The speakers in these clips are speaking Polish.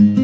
Mm-hmm.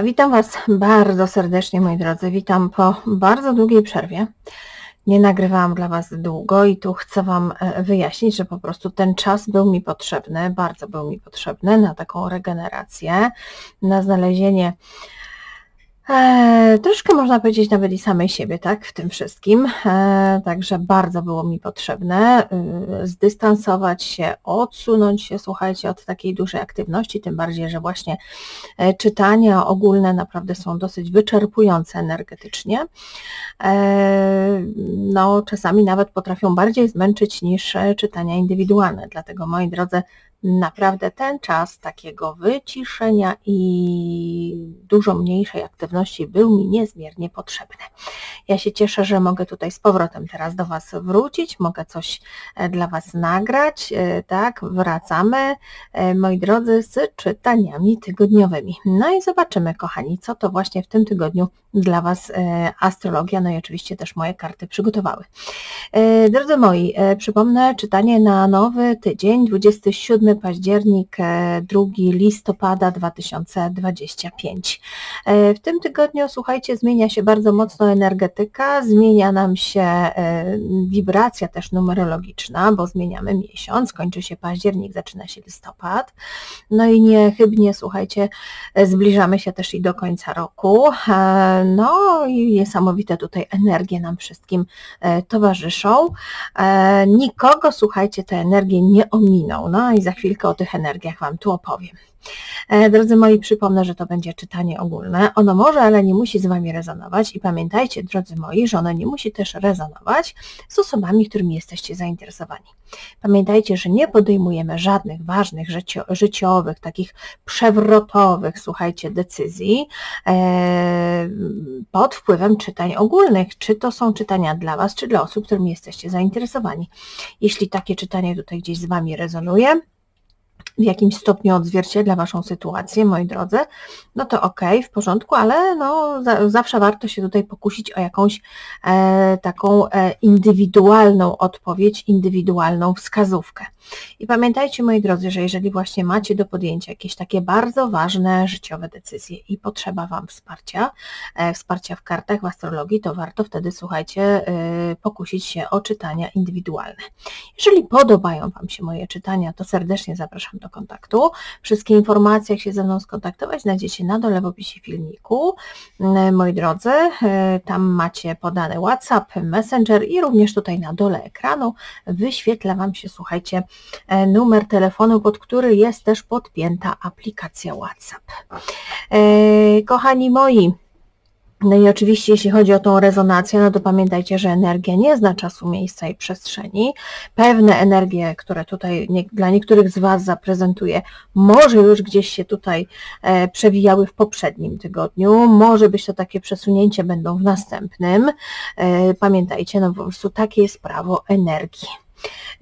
Witam Was bardzo serdecznie, moi drodzy. Witam po bardzo długiej przerwie. Nie nagrywałam dla Was długo i tu chcę Wam e, wyjaśnić, że po prostu ten czas był mi potrzebny, bardzo był mi potrzebny na taką regenerację, na znalezienie E, troszkę można powiedzieć nawet i samej siebie, tak, w tym wszystkim. E, także bardzo było mi potrzebne e, zdystansować się, odsunąć się, słuchajcie, od takiej dużej aktywności, tym bardziej, że właśnie e, czytania ogólne naprawdę są dosyć wyczerpujące energetycznie. No, czasami nawet potrafią bardziej zmęczyć niż czytania indywidualne. Dlatego, moi drodzy, naprawdę ten czas takiego wyciszenia i dużo mniejszej aktywności był mi niezmiernie potrzebny. Ja się cieszę, że mogę tutaj z powrotem teraz do Was wrócić, mogę coś e, dla Was nagrać, e, tak, wracamy, e, moi drodzy, z czytaniami tygodniowymi. No i zobaczymy, kochani, co to właśnie w tym tygodniu dla Was astrologia, no i oczywiście też moje karty przygotowały. Drodzy moi, przypomnę czytanie na nowy tydzień, 27 październik, 2 e, listopada 2025. E, w tym tygodniu, słuchajcie, zmienia się bardzo mocno energetyka, zmienia nam się e, wibracja też numerologiczna, bo zmieniamy miesiąc, kończy się październik, zaczyna się listopad. No i niechybnie, słuchajcie, zbliżamy się też i do końca roku. No i niesamowite tutaj energie nam wszystkim towarzyszą. Nikogo, słuchajcie, te energie nie ominą. No i za chwilkę o tych energiach Wam tu opowiem. E, drodzy moi, przypomnę, że to będzie czytanie ogólne. Ono może, ale nie musi z Wami rezonować i pamiętajcie, drodzy moi, że ono nie musi też rezonować z osobami, którymi jesteście zainteresowani. Pamiętajcie, że nie podejmujemy żadnych ważnych życiowych, takich przewrotowych, słuchajcie, decyzji e, pod wpływem czytań ogólnych. Czy to są czytania dla Was, czy dla osób, którymi jesteście zainteresowani. Jeśli takie czytanie tutaj gdzieś z Wami rezonuje, w jakimś stopniu odzwierciedla Waszą sytuację, moi drodzy, no to ok, w porządku, ale no, za, zawsze warto się tutaj pokusić o jakąś e, taką e, indywidualną odpowiedź, indywidualną wskazówkę. I pamiętajcie, moi drodzy, że jeżeli właśnie macie do podjęcia jakieś takie bardzo ważne życiowe decyzje i potrzeba Wam wsparcia, e, wsparcia w kartach, w astrologii, to warto wtedy, słuchajcie, e, pokusić się o czytania indywidualne. Jeżeli podobają Wam się moje czytania, to serdecznie zapraszam do kontaktu. Wszystkie informacje, jak się ze mną skontaktować, znajdziecie na dole w opisie filmiku. E, moi drodzy, tam macie podane WhatsApp, Messenger i również tutaj na dole ekranu wyświetla Wam się, słuchajcie, E, numer telefonu, pod który jest też podpięta aplikacja WhatsApp. E, kochani moi, no i oczywiście jeśli chodzi o tą rezonację, no to pamiętajcie, że energia nie zna czasu, miejsca i przestrzeni. Pewne energie, które tutaj nie, dla niektórych z Was zaprezentuję, może już gdzieś się tutaj e, przewijały w poprzednim tygodniu, może być to takie przesunięcie będą w następnym. E, pamiętajcie, no po prostu takie jest prawo energii.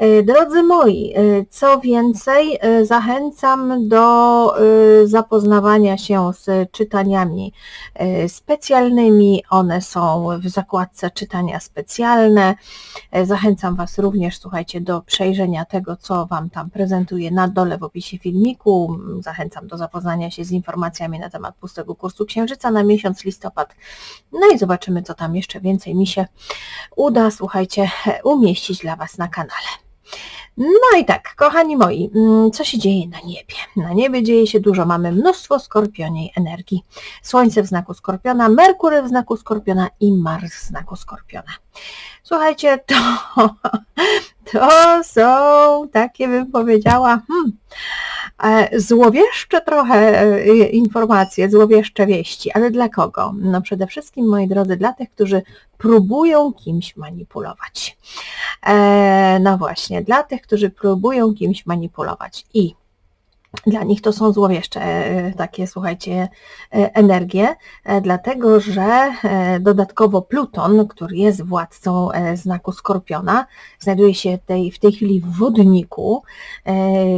E, drodzy moi, e, co więcej, e, zachęcam do zapoznawania się z czytaniami specjalnymi. One są w zakładce czytania specjalne. Zachęcam Was również, słuchajcie, do przejrzenia tego, co Wam tam prezentuję na dole w opisie filmiku. Zachęcam do zapoznania się z informacjami na temat pustego kursu Księżyca na miesiąc listopad. No i zobaczymy, co tam jeszcze więcej mi się uda, słuchajcie, umieścić dla Was na kanale. No i tak, kochani moi, mm, co się dzieje na niebie? Na niebie dzieje się dużo, mamy mnóstwo skorpioniej energii. Słońce w znaku skorpiona, Merkury w znaku skorpiona i Mars w znaku skorpiona. Słuchajcie, to, to są takie, bym powiedziała, hmm, złowieszcze trochę e, informacje, złowieszcze wieści, ale dla kogo? No przede wszystkim, moi drodzy, dla tych, którzy próbują kimś manipulować. E, no właśnie, dla tych, którzy próbują kimś manipulować i dla nich to są złowieszcze e, takie, słuchajcie, e, energie, e, dlatego że dodatkowo Pluton, który jest władcą znaku Skorpiona, znajduje się tej, w tej chwili w wodniku.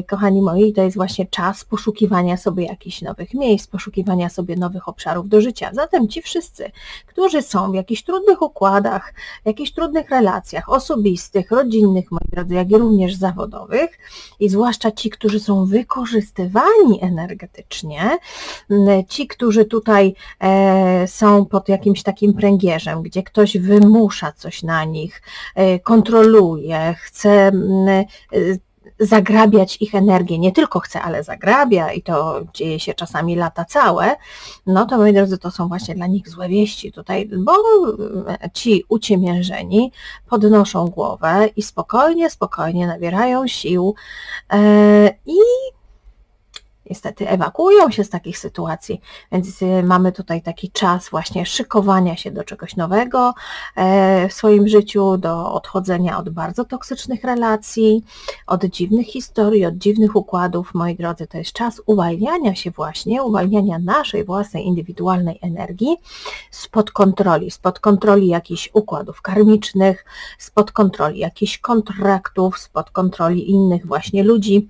Kochani moi, to jest właśnie czas poszukiwania sobie jakichś nowych miejsc, poszukiwania sobie nowych obszarów do życia. Zatem ci wszyscy, którzy są w jakichś trudnych układach, w jakichś trudnych relacjach osobistych, rodzinnych, moi drodzy, jak i również zawodowych i zwłaszcza ci, którzy są wykorzystani wykorzystywani energetycznie. Ci, którzy tutaj e, są pod jakimś takim pręgierzem, gdzie ktoś wymusza coś na nich, e, kontroluje, chce e, zagrabiać ich energię, nie tylko chce, ale zagrabia i to dzieje się czasami lata całe, no to moi drodzy, to są właśnie dla nich złe wieści tutaj, bo ci uciemiężeni podnoszą głowę i spokojnie, spokojnie nabierają sił i niestety ewakuują się z takich sytuacji, więc y, mamy tutaj taki czas właśnie szykowania się do czegoś nowego e, w swoim życiu, do odchodzenia od bardzo toksycznych relacji, od dziwnych historii, od dziwnych układów. Moi drodzy, to jest czas uwalniania się właśnie, uwalniania naszej własnej indywidualnej energii spod kontroli, spod kontroli jakichś układów karmicznych, spod kontroli jakichś kontraktów, spod kontroli innych właśnie ludzi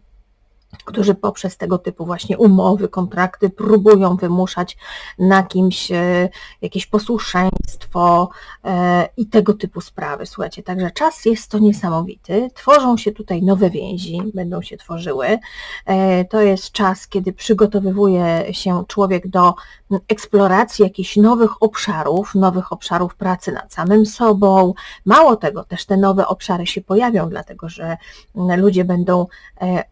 którzy poprzez tego typu właśnie umowy, kontrakty próbują wymuszać na kimś e, jakieś posłuszeństwo e, i tego typu sprawy. Słuchajcie, także czas jest to niesamowity. Tworzą się tutaj nowe więzi, będą się tworzyły. E, to jest czas, kiedy przygotowywuje się człowiek do eksploracji jakichś nowych obszarów, nowych obszarów pracy nad samym sobą. Mało tego, też te nowe obszary się pojawią, dlatego że ludzie będą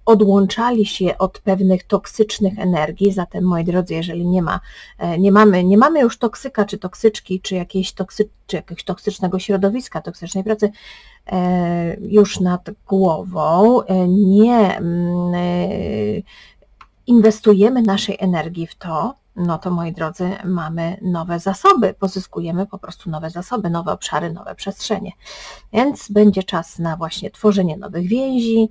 odłączali odłączali się od pewnych toksycznych energii, zatem moi drodzy, jeżeli nie ma, e, nie mamy, nie mamy już toksyka, czy toksyczki, czy, jakiejś toksy, czy jakiegoś toksycznego środowiska, toksycznej pracy e, już nad głową, e, nie mm, inwestujemy naszej energii w to, no to moi drodzy, mamy nowe zasoby, pozyskujemy po prostu nowe zasoby, nowe obszary, nowe przestrzenie. Więc będzie czas na właśnie tworzenie nowych więzi,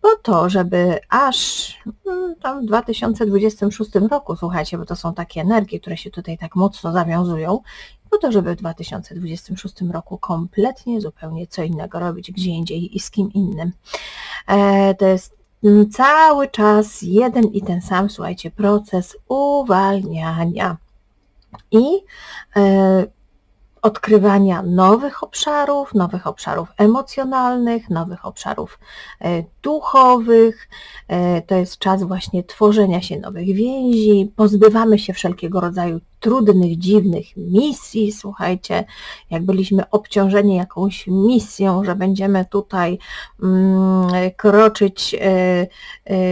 po to, żeby aż mm, tam w 2026 roku, słuchajcie, bo to są takie energie, które się tutaj tak mocno zawiązują, po to, żeby w 2026 roku kompletnie zupełnie co innego robić gdzie indziej i z kim innym. E, to jest cały czas jeden i ten sam, słuchajcie, proces uwalniania i e, odkrywania nowych obszarów, nowych obszarów emocjonalnych, nowych obszarów e, duchowych. E, to jest czas właśnie tworzenia się nowych więzi, pozbywamy się wszelkiego rodzaju trudnych, dziwnych misji. Słuchajcie, jak byliśmy obciążeni jakąś misją, że będziemy tutaj mm, kroczyć e,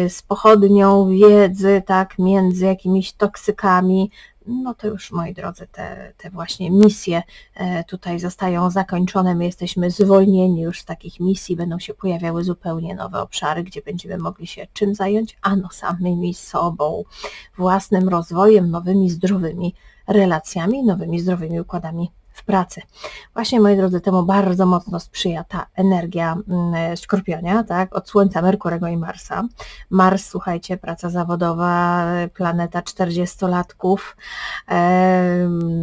z pochodnią wiedzy, tak, między jakimiś toksykami, no to już moi drodzy, te, te właśnie misje e, tutaj zostają zakończone, my jesteśmy zwolnieni już z takich misji, będą się pojawiały zupełnie nowe obszary, gdzie będziemy mogli się czym zająć? Ano samymi sobą, własnym rozwojem, nowymi zdrowymi relacjami, nowymi zdrowymi układami w pracy. Właśnie, moi drodzy, temu bardzo mocno sprzyja ta energia mm, Skorpionia, tak, od Słońca, Merkurego i Marsa. Mars, słuchajcie, praca zawodowa, planeta 40-latków,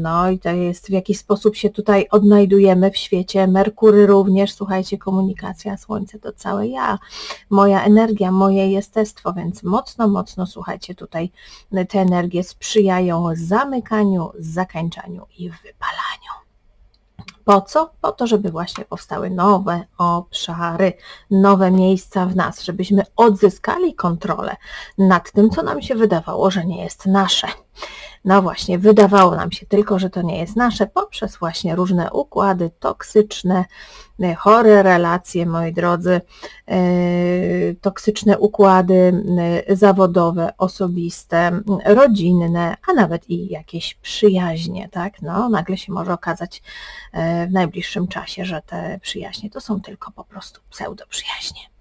no i to jest w jaki sposób się tutaj odnajdujemy w świecie. Merkury również, słuchajcie, komunikacja, Słońce to całe ja, moja energia, moje jestestwo, więc mocno, mocno, słuchajcie, tutaj te energie sprzyjają zamykaniu, zakańczaniu i wypalaniu. Po co? Po to, żeby właśnie powstały nowe obszary, nowe miejsca w nas, żebyśmy odzyskali kontrolę nad tym, co nam się wydawało, że nie jest nasze. No właśnie, wydawało nam się tylko, że to nie jest nasze, poprzez właśnie różne układy toksyczne, e, chore relacje, moi drodzy, e, toksyczne układy e, zawodowe, osobiste, rodzinne, a nawet i jakieś przyjaźnie, tak? No, nagle się może okazać w najbliższym czasie, że te przyjaźnie to są tylko po prostu pseudo przyjaźnie.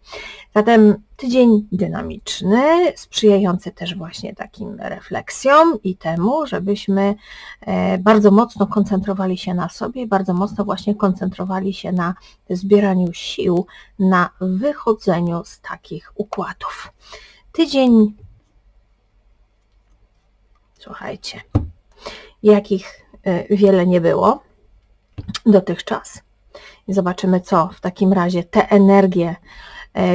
Zatem tydzień dynamiczny, sprzyjający też właśnie takim refleksjom i temu, żebyśmy e, bardzo mocno koncentrowali się na sobie, bardzo mocno właśnie koncentrowali się na zbieraniu sił, na wychodzeniu z takich układów. Tydzień, słuchajcie, jakich e, wiele nie było dotychczas. Zobaczymy, co w takim razie te energie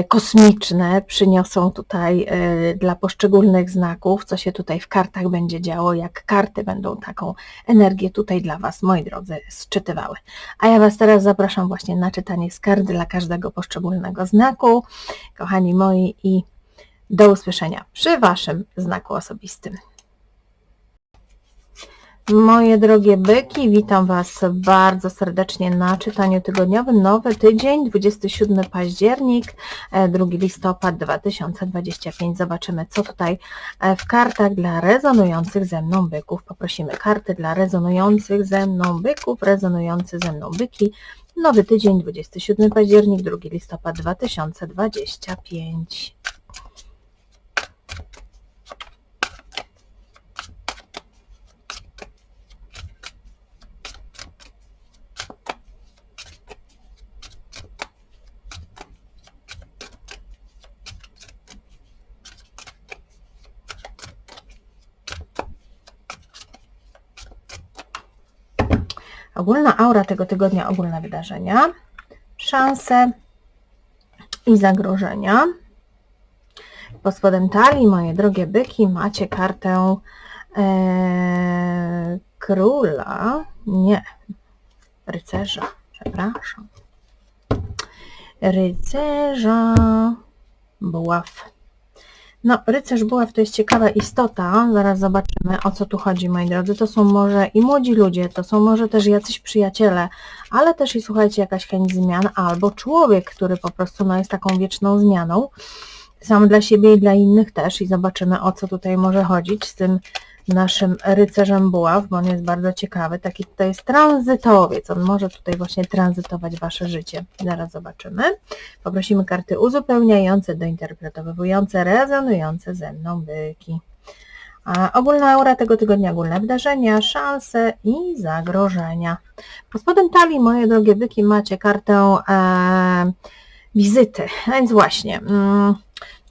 kosmiczne przyniosą tutaj e, dla poszczególnych znaków, co się tutaj w kartach będzie działo, jak karty będą taką energię tutaj dla Was, moi drodzy, sczytywały. A ja Was teraz zapraszam właśnie na czytanie z kart dla każdego poszczególnego znaku, kochani moi, i do usłyszenia przy Waszym znaku osobistym. Moje drogie byki, witam Was bardzo serdecznie na czytaniu tygodniowym. Nowy tydzień, 27 październik, 2 e, listopad 2025. Zobaczymy, co tutaj e, w kartach dla rezonujących ze mną byków. Poprosimy karty dla rezonujących ze mną byków, rezonujący ze mną byki. Nowy tydzień, 27 październik, 2 listopad 2025. Ogólna aura tego tygodnia, ogólne wydarzenia, szanse i zagrożenia. Pod spodem talii, moje drogie byki, macie kartę e, króla, nie, rycerza, przepraszam. Rycerza buław. No, rycerz buław to jest ciekawa istota, zaraz zobaczymy o co tu chodzi moi drodzy. To są może i młodzi ludzie, to są może też jacyś przyjaciele, ale też i słuchajcie jakaś chęć zmian, albo człowiek, który po prostu no, jest taką wieczną zmianą, sam dla siebie i dla innych też i zobaczymy o co tutaj może chodzić z tym naszym rycerzem buław, bo on jest bardzo ciekawy. Taki tutaj jest tranzytowiec. On może tutaj właśnie tranzytować Wasze życie. Zaraz zobaczymy. Poprosimy karty uzupełniające, dointerpretowujące, rezonujące ze mną byki. A ogólna aura tego tygodnia, ogólne wydarzenia, szanse i zagrożenia. Pod spodem talii, moje drogie byki, macie kartę e, wizyty. Więc właśnie... Mm,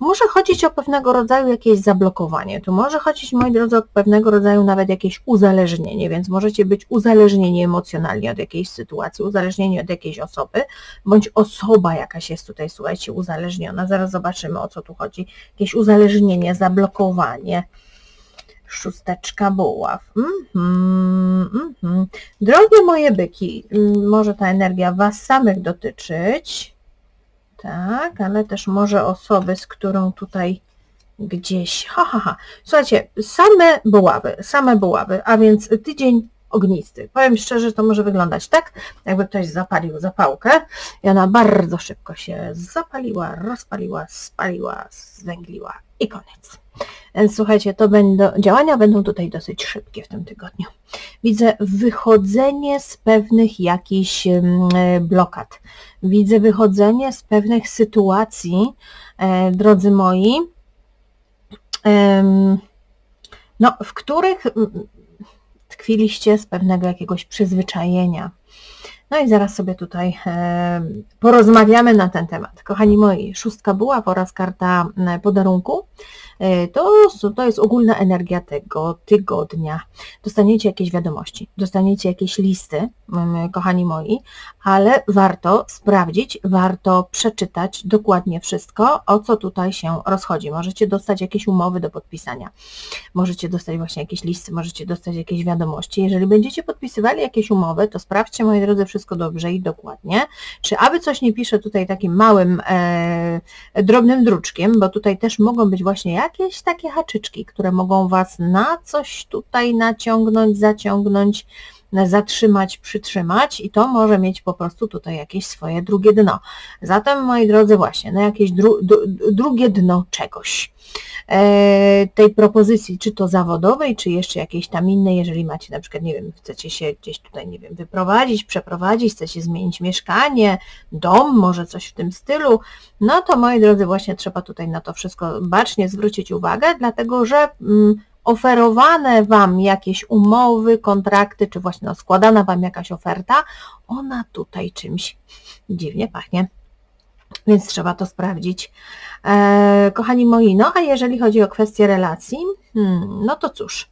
może chodzić o pewnego rodzaju jakieś zablokowanie. Tu może chodzić, moi drodzy, o pewnego rodzaju nawet jakieś uzależnienie, więc możecie być uzależnieni emocjonalnie od jakiejś sytuacji, uzależnieni od jakiejś osoby, bądź osoba jakaś jest tutaj, słuchajcie, uzależniona. Zaraz zobaczymy, o co tu chodzi. Jakieś uzależnienie, zablokowanie. Szósteczka buław. Mm -hmm, mm -hmm. Drogie moje byki, może ta energia Was samych dotyczyć, tak, ale też może osoby, z którą tutaj gdzieś, ha, ha, ha. Słuchajcie, same buławy, same buławy, a więc tydzień ognisty. Powiem szczerze, to może wyglądać tak, jakby ktoś zapalił zapałkę i ona bardzo szybko się zapaliła, rozpaliła, spaliła, zwęgliła i koniec. Więc słuchajcie, to będą, działania będą tutaj dosyć szybkie w tym tygodniu. Widzę wychodzenie z pewnych jakichś mm, blokad. Widzę wychodzenie z pewnych sytuacji, e, drodzy moi, no, w których tkwiliście z pewnego jakiegoś przyzwyczajenia. No i zaraz sobie tutaj e, porozmawiamy na ten temat. Kochani moi, szóstka była oraz karta podarunku. E, to, to jest ogólna energia tego tygodnia. Dostaniecie jakieś wiadomości, dostaniecie jakieś listy, kochani moi, ale warto sprawdzić, warto przeczytać dokładnie wszystko, o co tutaj się rozchodzi. Możecie dostać jakieś umowy do podpisania, możecie dostać właśnie jakieś listy, możecie dostać jakieś wiadomości. Jeżeli będziecie podpisywali jakieś umowy, to sprawdźcie, moi drodzy, wszystko dobrze i dokładnie. Czy aby coś nie pisze tutaj takim małym, e, drobnym druczkiem, bo tutaj też mogą być właśnie jakieś takie haczyczki, które mogą Was na coś tutaj naciągnąć, zaciągnąć, zatrzymać, przytrzymać i to może mieć po prostu tutaj jakieś swoje drugie dno. Zatem, moi drodzy, właśnie, na jakieś dru, drugie dno czegoś. E, tej propozycji, czy to zawodowej, czy jeszcze jakiejś tam innej, jeżeli macie na przykład, nie wiem, chcecie się gdzieś tutaj, nie wiem, wyprowadzić, przeprowadzić, chcecie zmienić mieszkanie, dom, może coś w tym stylu, no to moi drodzy, właśnie trzeba tutaj na to wszystko bacznie zwrócić uwagę, dlatego że mm, oferowane Wam jakieś umowy, kontrakty, czy właśnie no, składana Wam jakaś oferta, ona tutaj czymś dziwnie pachnie. Więc trzeba to sprawdzić. E, kochani moi, no a jeżeli chodzi o kwestię relacji, hmm, no to cóż,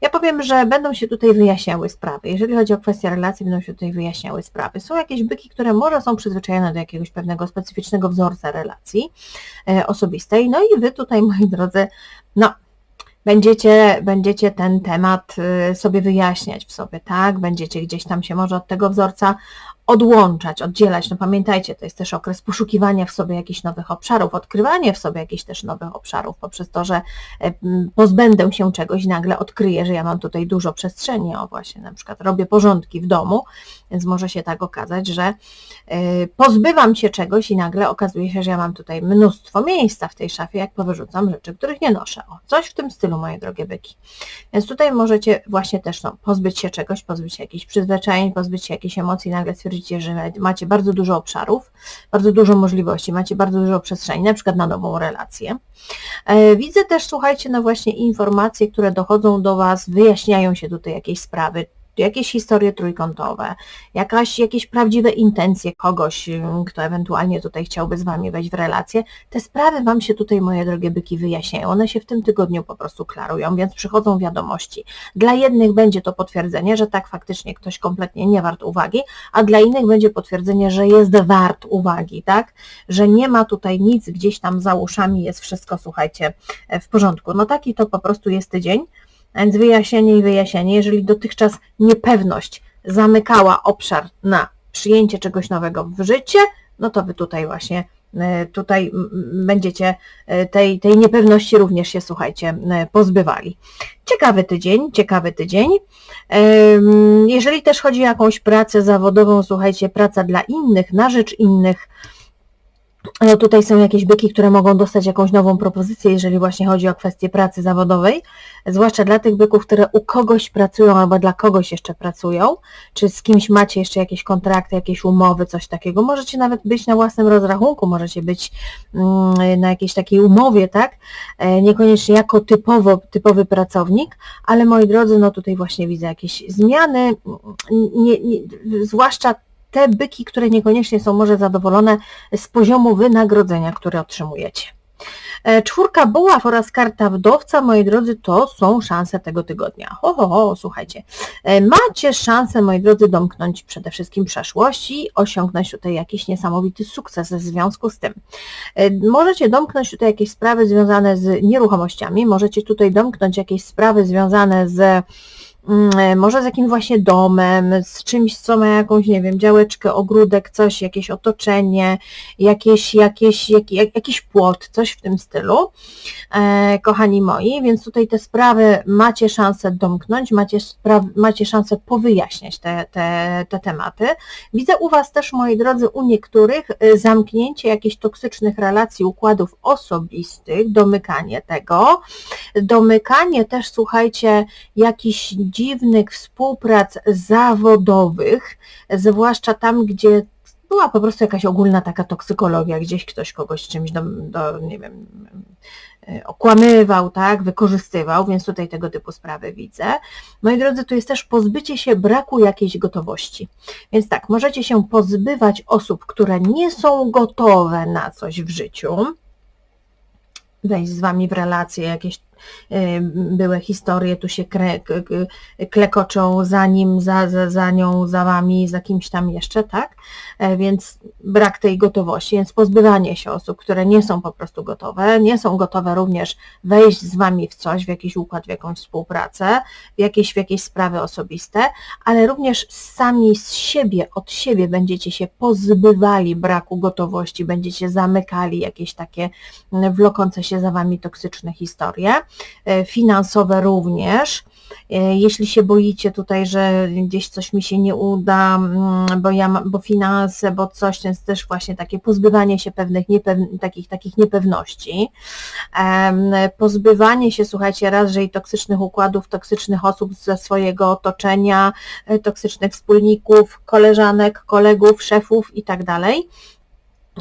ja powiem, że będą się tutaj wyjaśniały sprawy. Jeżeli chodzi o kwestię relacji, będą się tutaj wyjaśniały sprawy. Są jakieś byki, które może są przyzwyczajone do jakiegoś pewnego specyficznego wzorca relacji e, osobistej. No i Wy tutaj, moi drodzy, no będziecie, będziecie ten temat y, sobie wyjaśniać w sobie, tak? Będziecie gdzieś tam się może od tego wzorca odłączać, oddzielać. No pamiętajcie, to jest też okres poszukiwania w sobie jakichś nowych obszarów, odkrywania w sobie jakichś też nowych obszarów, poprzez to, że e, pozbędę się czegoś i nagle odkryję, że ja mam tutaj dużo przestrzeni, o właśnie, na przykład robię porządki w domu, więc może się tak okazać, że e, pozbywam się czegoś i nagle okazuje się, że ja mam tutaj mnóstwo miejsca w tej szafie, jak powyrzucam rzeczy, których nie noszę. O, coś w tym stylu, moje drogie byki. Więc tutaj możecie właśnie też no, pozbyć się czegoś, pozbyć się jakichś przyzwyczajeń, pozbyć się jakichś emocji, nagle stwierdzić, stwierdzicie, że macie bardzo dużo obszarów, bardzo dużo możliwości, macie bardzo dużo przestrzeni, na przykład na nową relację. E, widzę też, słuchajcie, no właśnie informacje, które dochodzą do Was, wyjaśniają się tutaj jakieś sprawy, jakieś historie trójkątowe, jakaś, jakieś prawdziwe intencje kogoś, kto ewentualnie tutaj chciałby z Wami wejść w relację, te sprawy Wam się tutaj, moje drogie byki, wyjaśniają. One się w tym tygodniu po prostu klarują, więc przychodzą wiadomości. Dla jednych będzie to potwierdzenie, że tak faktycznie ktoś kompletnie nie wart uwagi, a dla innych będzie potwierdzenie, że jest wart uwagi, tak? Że nie ma tutaj nic gdzieś tam za uszami, jest wszystko, słuchajcie, w porządku. No taki to po prostu jest tydzień. Więc wyjaśnienie i wyjaśnienie, jeżeli dotychczas niepewność zamykała obszar na przyjęcie czegoś nowego w życie, no to Wy tutaj właśnie e, tutaj będziecie e, tej, tej niepewności również się, słuchajcie, pozbywali. Ciekawy tydzień, ciekawy tydzień. Jeżeli też chodzi o jakąś pracę zawodową, słuchajcie, praca dla innych, na rzecz innych, no tutaj są jakieś byki, które mogą dostać jakąś nową propozycję, jeżeli właśnie chodzi o kwestię pracy zawodowej, zwłaszcza dla tych byków, które u kogoś pracują albo dla kogoś jeszcze pracują, czy z kimś macie jeszcze jakieś kontrakty, jakieś umowy, coś takiego. Możecie nawet być na własnym rozrachunku, możecie być mm, na jakiejś takiej umowie, tak? E, niekoniecznie jako typowo, typowy pracownik, ale moi drodzy, no tutaj właśnie widzę jakieś zmiany, nie, nie, zwłaszcza te byki, które niekoniecznie są może zadowolone z poziomu wynagrodzenia, które otrzymujecie. E, czwórka buław oraz karta wdowca, moi drodzy, to są szanse tego tygodnia. Ho, ho, ho, słuchajcie. E, macie szansę, moi drodzy, domknąć przede wszystkim przeszłość i osiągnąć tutaj jakiś niesamowity sukces w związku z tym. E, możecie domknąć tutaj jakieś sprawy związane z nieruchomościami, możecie tutaj domknąć jakieś sprawy związane z może z jakimś właśnie domem, z czymś, co ma jakąś, nie wiem, działeczkę, ogródek, coś, jakieś otoczenie, jakieś, jakieś, jak, jakiś płot, coś w tym stylu, e, kochani moi, więc tutaj te sprawy macie szansę domknąć, macie, spraw, macie szansę powyjaśniać te, te, te tematy. Widzę u Was też, moi drodzy, u niektórych e, zamknięcie jakichś toksycznych relacji, układów osobistych, domykanie tego, domykanie też, słuchajcie, jakichś dziwnych współprac zawodowych, zwłaszcza tam, gdzie była po prostu jakaś ogólna taka toksykologia, gdzieś ktoś kogoś czymś do, do nie wiem, okłamywał, tak, wykorzystywał, więc tutaj tego typu sprawy widzę. Moi drodzy, tu jest też pozbycie się braku jakiejś gotowości. Więc tak, możecie się pozbywać osób, które nie są gotowe na coś w życiu, wejść z wami w relacje, jakieś były historie, tu się kre, klekoczą za nim, za, za, za nią, za wami, za kimś tam jeszcze, tak? E, więc brak tej gotowości, więc pozbywanie się osób, które nie są po prostu gotowe, nie są gotowe również wejść z wami w coś, w jakiś układ, w jakąś współpracę, w jakieś, w jakieś sprawy osobiste, ale również sami z siebie, od siebie będziecie się pozbywali braku gotowości, będziecie zamykali jakieś takie wlokące się za wami toksyczne historie, finansowe również. E, jeśli się boicie tutaj, że gdzieś coś mi się nie uda, mm, bo ja bo finanse, bo coś, to jest też właśnie takie pozbywanie się pewnych niepew, takich, takich niepewności. Pozbywanie się, słuchajcie, i toksycznych układów, toksycznych osób ze swojego otoczenia, e, toksycznych wspólników, koleżanek, kolegów, szefów i tak dalej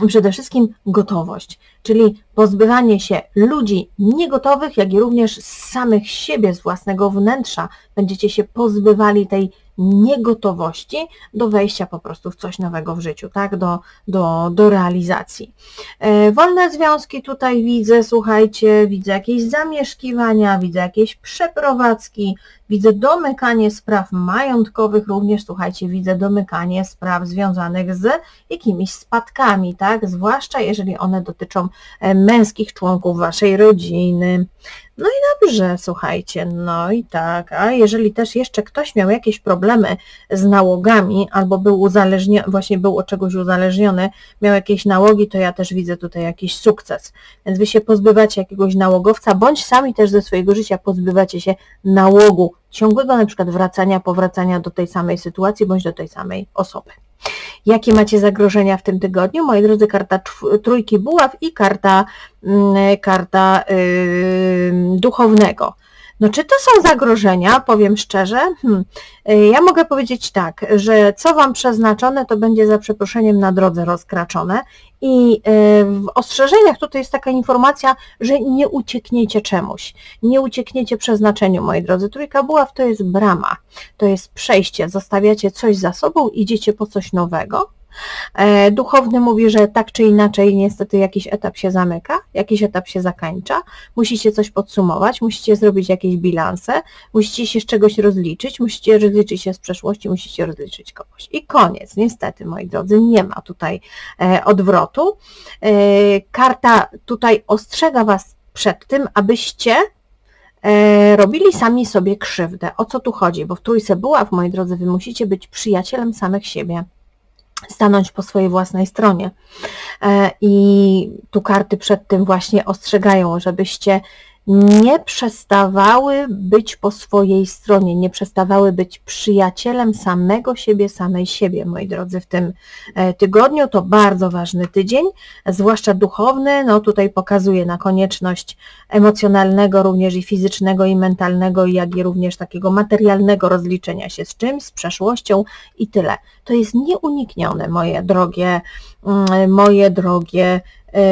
przede wszystkim gotowość, czyli pozbywanie się ludzi niegotowych, jak i również samych siebie, z własnego wnętrza. Będziecie się pozbywali tej niegotowości do wejścia po prostu w coś nowego w życiu, tak, do, do, do realizacji. E, wolne związki tutaj widzę, słuchajcie, widzę jakieś zamieszkiwania, widzę jakieś przeprowadzki, widzę domykanie spraw majątkowych, również słuchajcie, widzę domykanie spraw związanych z jakimiś spadkami, tak, zwłaszcza jeżeli one dotyczą e, męskich członków waszej rodziny. No i dobrze, słuchajcie, no i tak, a jeżeli też jeszcze ktoś miał jakieś problemy z nałogami albo był uzależniony, właśnie był od czegoś uzależniony, miał jakieś nałogi, to ja też widzę tutaj jakiś sukces. Więc wy się pozbywacie jakiegoś nałogowca, bądź sami też ze swojego życia pozbywacie się nałogu, ciągłego na przykład wracania, powracania do tej samej sytuacji, bądź do tej samej osoby. Jakie macie zagrożenia w tym tygodniu? Moi drodzy, karta trójki buław i karta, mm, karta yy, duchownego. No czy to są zagrożenia? Powiem szczerze. Hmm. Ja mogę powiedzieć tak, że co Wam przeznaczone, to będzie za przeproszeniem na drodze rozkraczone i e, w ostrzeżeniach tutaj jest taka informacja, że nie uciekniecie czemuś, nie uciekniecie przeznaczeniu, moi drodzy. Trójka buław to jest brama, to jest przejście, zostawiacie coś za sobą, idziecie po coś nowego, E, duchowny mówi, że tak czy inaczej niestety jakiś etap się zamyka, jakiś etap się zakańcza, musicie coś podsumować, musicie zrobić jakieś bilanse, musicie się z czegoś rozliczyć, musicie rozliczyć się z przeszłości, musicie rozliczyć kogoś. I koniec, niestety moi drodzy, nie ma tutaj e, odwrotu. E, karta tutaj ostrzega Was przed tym, abyście robili sami sobie krzywdę. O co tu chodzi? Bo w trójce buław, moi drodzy, wy musicie być przyjacielem samych siebie stanąć po swojej własnej stronie. E, I tu karty przed tym właśnie ostrzegają, żebyście nie przestawały być po swojej stronie, nie przestawały być przyjacielem samego siebie, samej siebie, moi drodzy, w tym e, tygodniu. To bardzo ważny tydzień, zwłaszcza duchowny. No tutaj pokazuje na konieczność emocjonalnego, również i fizycznego, i mentalnego, jak i również takiego materialnego rozliczenia się z czymś, z przeszłością i tyle. To jest nieuniknione, moje drogie, mm, moje drogie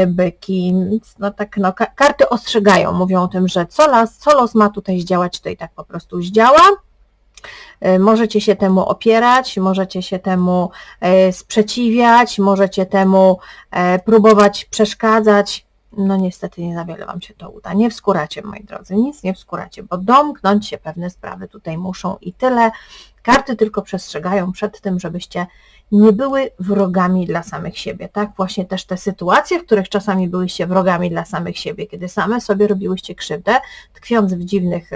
byki. No tak, no, karty ostrzegają, mówią o tym, że co los, co los ma tutaj zdziałać, to i tak po prostu zdziała. E, możecie się temu opierać, możecie się temu e, sprzeciwiać, możecie temu próbować przeszkadzać. No niestety nie za wiele Wam się to uda. Nie wskuracie, moi drodzy, nic nie wskuracie, bo domknąć się pewne sprawy tutaj muszą i tyle. Karty tylko przestrzegają przed tym, żebyście nie były wrogami dla samych siebie, tak? Właśnie też te sytuacje, w których czasami byłyście wrogami dla samych siebie, kiedy same sobie robiłyście krzywdę, tkwiąc w dziwnych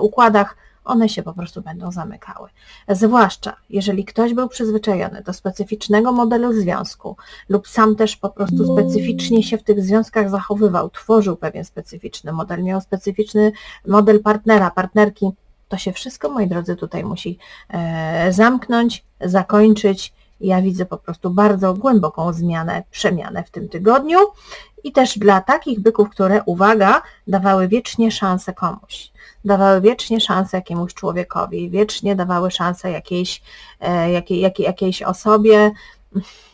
układach, one się po prostu będą zamykały. Zwłaszcza jeżeli ktoś był przyzwyczajony do specyficznego modelu związku lub sam też po prostu specyficznie się w tych związkach zachowywał, tworzył pewien specyficzny model, miał specyficzny model partnera, partnerki, to się wszystko, moi drodzy, tutaj musi e, zamknąć, zakończyć. Ja widzę po prostu bardzo głęboką zmianę, przemianę w tym tygodniu i też dla takich byków, które, uwaga, dawały wiecznie szansę komuś, dawały wiecznie szansę jakiemuś człowiekowi, wiecznie dawały szansę jakiejś, jakiej, jakiej, jakiejś osobie,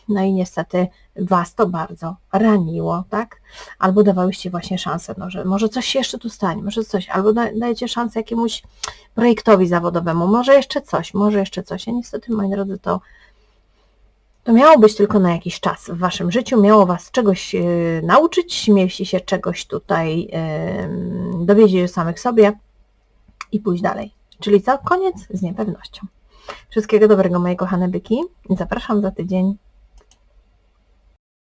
no i niestety Was to bardzo raniło, tak? Albo dawałyście właśnie szansę, no, że może coś jeszcze tu stanie, może coś, albo da, dajecie szansę jakiemuś projektowi zawodowemu, może jeszcze coś, może jeszcze coś. A niestety, moi drodzy, to to miało być tylko na jakiś czas w Waszym życiu, miało Was czegoś e, nauczyć, mieliście się czegoś tutaj e, dowiedzieć o samych sobie i pójść dalej. Czyli co? Koniec z niepewnością. Wszystkiego dobrego, moje kochane byki. Zapraszam za tydzień.